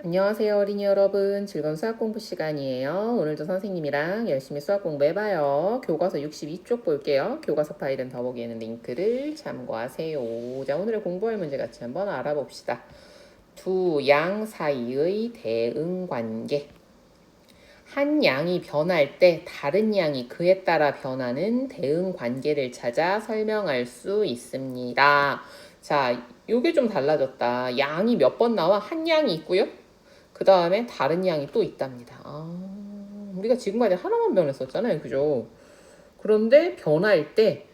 안녕하세요 어린이 여러분. 즐거운 수학 공부 시간이에요. 오늘도 선생님이랑 열심히 수학 공부해봐요. 교과서 62쪽 볼게요. 교과서 파일은 더보기에는 링크를 참고하세요. 자 오늘의 공부할 문제 같이 한번 알아봅시다. 두 양 사이의 대응 관계. 한 양이 변할 때 다른 양이 그에 따라 변하는 대응 관계를 찾아 설명할 수 있습니다. 자 요게 좀 달라졌다. 양이 몇 번 나와? 한 양이 있고요 그 다음에 다른 양이 또 있답니다. 아, 우리가 지금까지 하나만 변했었잖아요. 그죠? 그런데 변할 때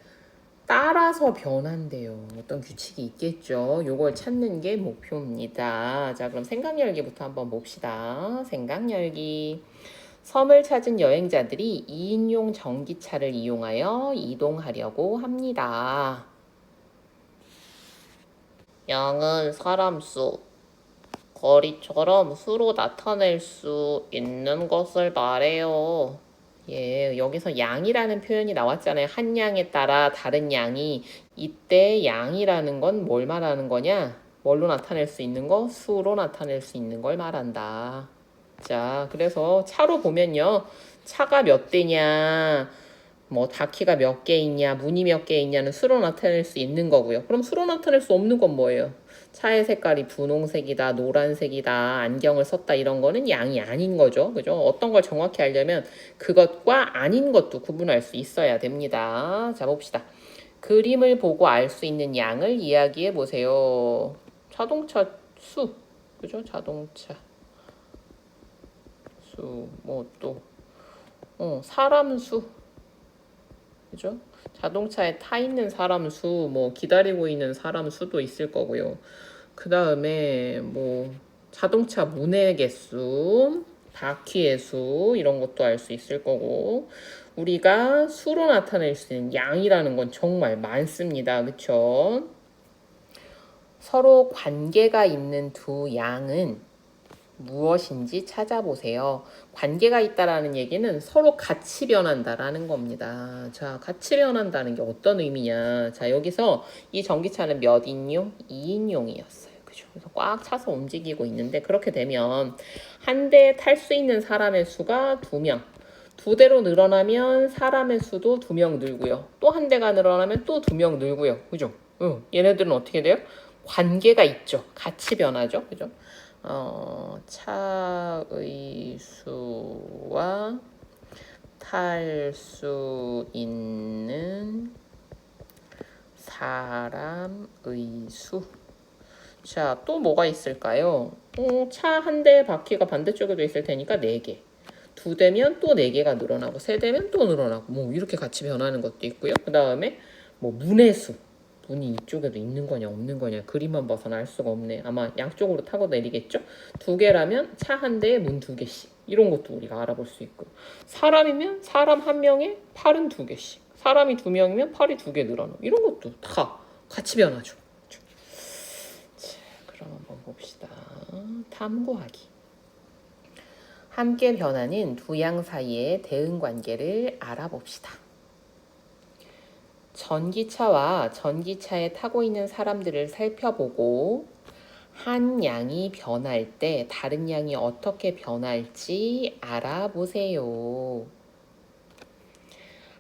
따라서 변한대요. 어떤 규칙이 있겠죠. 요걸 찾는 게 목표입니다. 자, 그럼 생각 열기부터 한번 봅시다. 생각 열기. 섬을 찾은 여행자들이 2인용 전기차를 이용하여 이동하려고 합니다. 양은 사람 수, 거리처럼 수로 나타낼 수 있는 것을 말해요. 예, 여기서 양이라는 표현이 나왔잖아요. 한 양에 따라 다른 양이 이때 양이라는 건 뭘 말하는 거냐? 뭘로 나타낼 수 있는 거? 수로 나타낼 수 있는 걸 말한다. 자, 그래서 차로 보면요. 차가 몇 대냐, 뭐 다키가 몇 개 있냐, 문이 몇 개 있냐는 수로 나타낼 수 있는 거고요. 그럼 수로 나타낼 수 없는 건 뭐예요? 차의 색깔이 분홍색이다, 노란색이다, 안경을 썼다 이런 거는 양이 아닌 거죠. 그죠? 어떤 걸 정확히 알려면 그것과 아닌 것도 구분할 수 있어야 됩니다. 자, 봅시다. 그림을 보고 알 수 있는 양을 이야기해 보세요. 자동차 수. 그죠? 자동차 수. 뭐 또. 어, 사람 수. 그죠? 자동차에 타 있는 사람 수, 뭐 기다리고 있는 사람 수도 있을 거고요. 그 다음에 뭐 자동차 문의 개수, 바퀴의 수 이런 것도 알 수 있을 거고 우리가 수로 나타낼 수 있는 양이라는 건 정말 많습니다. 그쵸? 서로 관계가 있는 두 양은 무엇인지 찾아보세요. 관계가 있다라는 얘기는 서로 같이 변한다라는 겁니다. 자, 같이 변한다는 게 어떤 의미냐? 자, 여기서 이 전기차는 몇 인용? 2인용이었어요. 그죠? 그래서 꽉 차서 움직이고 있는데 그렇게 되면 한 대에 탈수 있는 사람의 수가 두 명. 두 대로 늘어나면 사람의 수도 두 명 늘고요. 또 한 대가 늘어나면 또 두 명 늘고요. 그죠? 응. 얘네들은 어떻게 돼요? 관계가 있죠. 같이 변하죠. 그죠? 어, 차의 수와 탈 수 있는 사람의 수. 자, 또 뭐가 있을까요? 어, 차한 대 바퀴가 반대쪽에도 있을 테니까 4개. 두 대면 또 4개가 늘어나고, 세 대면 또 늘어나고, 뭐 이렇게 같이 변하는 것도 있고요. 그 다음에 뭐 문의 수. 문이 이쪽에도 있는 거냐 없는 거냐 그림만 봐서는 알 수가 없네. 아마 양쪽으로 타고 내리겠죠? 두 개라면 차 한 대에 문 두 개씩 이런 것도 우리가 알아볼 수 있고 사람이면 사람 한 명에 팔은 두 개씩 사람이 두 명이면 팔이 두 개 늘어나 이런 것도 다 같이 변하죠. 자, 그럼 한번 봅시다. 탐구하기. 함께 변하는 두 양 사이의 대응 관계를 알아봅시다. 전기차와 전기차에 타고 있는 사람들을 살펴보고 한 양이 변할 때 다른 양이 어떻게 변할지 알아보세요.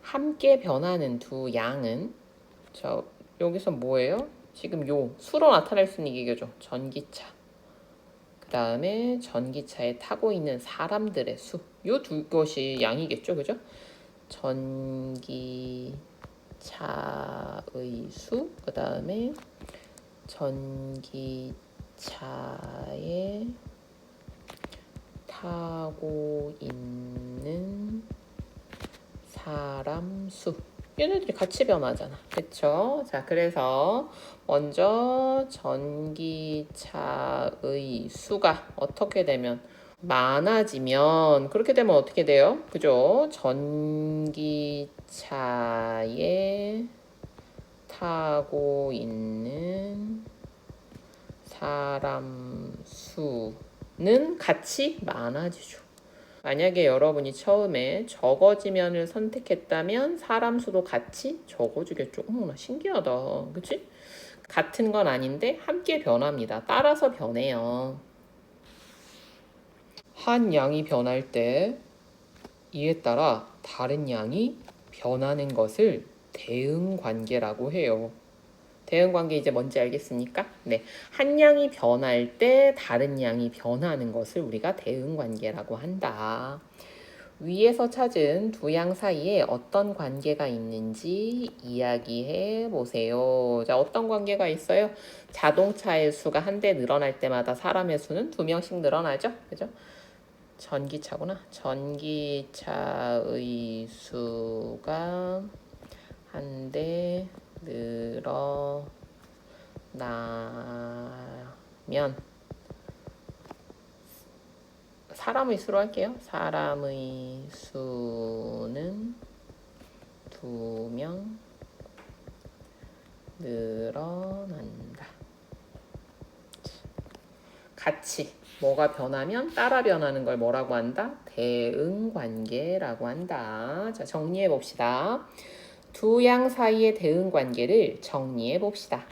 함께 변하는 두 양은 저 여기서 뭐예요? 지금 요 수로 나타낼 수 있는 얘기죠. 전기차. 그 다음에 전기차에 타고 있는 사람들의 수. 요 두 것이 양이겠죠, 그죠? 전기 차의 수, 그 다음에 전기차에 타고 있는 사람 수. 얘네들이 같이 변하잖아. 그쵸? 자, 그래서 먼저 전기차의 수가 어떻게 되면 많아지면 그렇게 되면 어떻게 돼요? 그죠? 전기차에 타고 있는 사람 수는 같이 많아지죠. 만약에 여러분이 처음에 적어지면을 선택했다면 사람 수도 같이 적어주겠죠. 어머나 신기하다. 그치? 같은 건 아닌데 함께 변합니다. 따라서 변해요. 한 양이 변할 때 이에 따라 다른 양이 변하는 것을 대응 관계라고 해요. 대응 관계 이제 뭔지 알겠습니까? 네. 한 양이 변할 때 다른 양이 변하는 것을 우리가 대응 관계라고 한다. 위에서 찾은 두 양 사이에 어떤 관계가 있는지 이야기해 보세요. 자, 어떤 관계가 있어요? 자동차의 수가 한 대 늘어날 때마다 사람의 수는 두 명씩 늘어나죠? 그죠? 전기차구나. 전기차의 수가 한 대 늘어나면 사람의 수로 할게요. 사람의 수는 두 명 늘어난다. 같이 뭐가 변하면 따라 변하는 걸 뭐라고 한다? 대응 관계라고 한다. 자, 정리해 봅시다. 두 양 사이의 대응 관계를 정리해 봅시다.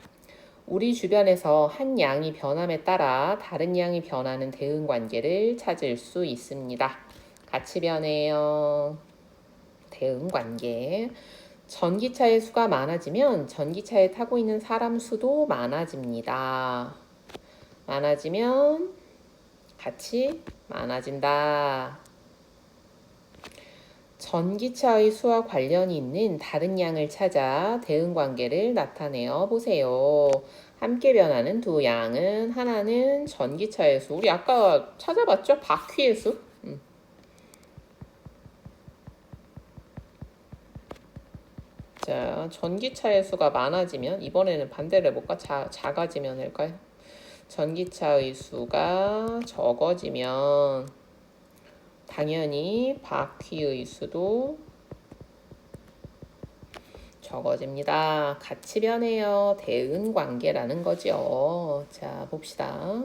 우리 주변에서 한 양이 변함에 따라 다른 양이 변하는 대응 관계를 찾을 수 있습니다. 같이 변해요. 대응 관계. 전기차의 수가 많아지면 전기차에 타고 있는 사람 수도 많아집니다. 많아지면 같이 많아진다. 전기차의 수와 관련이 있는 다른 양을 찾아 대응 관계를 나타내어 보세요. 함께 변하는 두 양은 하나는 전기차의 수. 우리 아까 찾아봤죠? 바퀴의 수. 음. 자, 전기차의 수가 많아지면 이번에는 반대를 해볼까? 자, 작아지면 할까요? 전기차의 수가 적어지면 당연히 바퀴의 수도 적어집니다. 같이 변해요. 대응 관계라는 거죠. 자, 봅시다.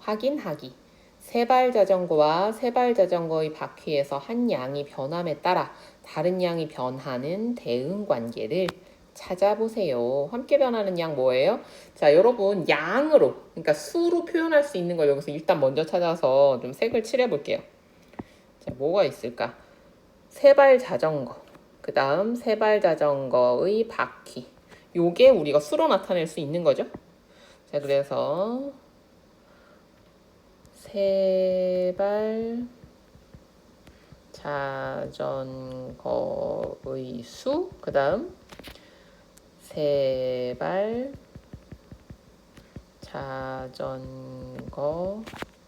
확인하기. 세발 자전거와 세발 자전거의 바퀴에서 한 양이 변함에 따라 다른 양이 변하는 대응 관계를 찾아보세요. 함께 변하는 양 뭐예요? 자, 여러분 양으로 그러니까 수로 표현할 수 있는 걸 여기서 일단 먼저 찾아서 좀 색을 칠해 볼게요. 자, 뭐가 있을까? 세발 자전거. 그 다음 세발 자전거의 바퀴. 요게 우리가 수로 나타낼 수 있는 거죠. 자, 그래서 세발 자전거의 수. 그 다음 세발 자전거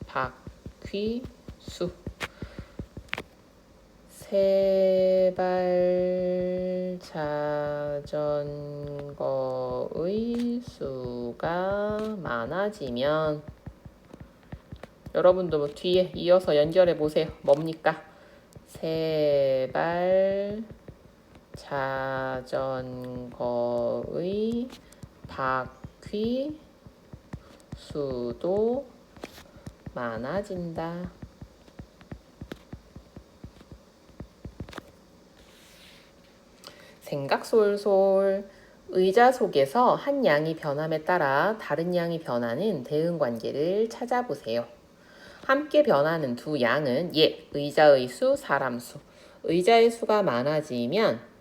바퀴 수. 세발 자전거의 수가 많아지면 여러분도 뭐 뒤에 이어서 연결해 보세요. 뭡니까? 세발 자전거의 바퀴 수도 많아진다. 생각 솔솔. 의자 속에서 한 양이 변함에 따라 다른 양이 변하는 대응 관계를 찾아보세요. 함께 변하는 두 양은 예, 의자의 수, 사람 수. 의자의 수가 많아지면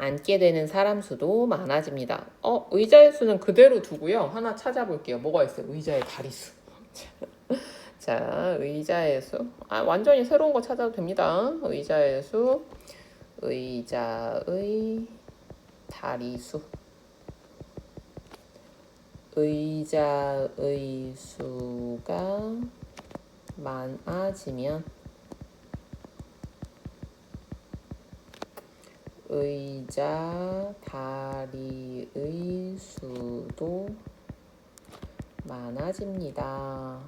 앉게 되는 사람 수도 많아집니다. 어, 의자의 수는 그대로 두고요. 하나 찾아볼게요. 뭐가 있어요? 의자의 다리 수. 자, 의자의 수. 아, 완전히 새로운 거 찾아도 됩니다. 의자의 수. 의자의 다리수 의자의 수가 많아지면 의자 다리의 수도 많아집니다.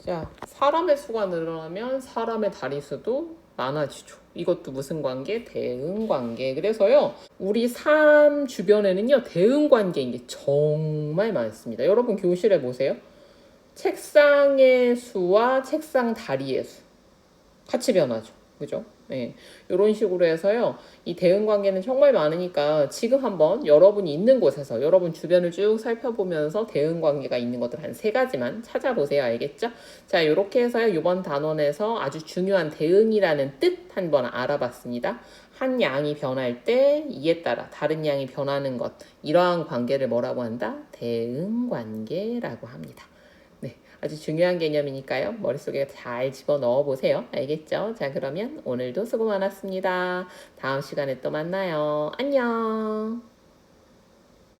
자, 사람의 수가 늘어나면 사람의 다리 수도 많아지죠. 이것도 무슨 관계? 대응 관계. 그래서요, 우리 삶 주변에는요, 대응 관계인 게 정말 많습니다. 여러분 교실에 보세요. 책상의 수와 책상 다리의 수. 같이 변하죠. 그죠? 예. 이런 식으로 해서요. 이 대응 관계는 정말 많으니까 지금 한번 여러분이 있는 곳에서 여러분 주변을 쭉 살펴보면서 대응 관계가 있는 것들 한 세 가지만 찾아보세요. 알겠죠? 자, 이렇게 해서요. 이번 단원에서 아주 중요한 대응이라는 뜻 한번 알아봤습니다. 한 양이 변할 때 이에 따라 다른 양이 변하는 것 이러한 관계를 뭐라고 한다? 대응 관계라고 합니다. 네, 아주 중요한 개념이니까요. 머릿속에 잘 집어넣어 보세요. 알겠죠? 자, 그러면 오늘도 수고 많았습니다. 다음 시간에 또 만나요. 안녕.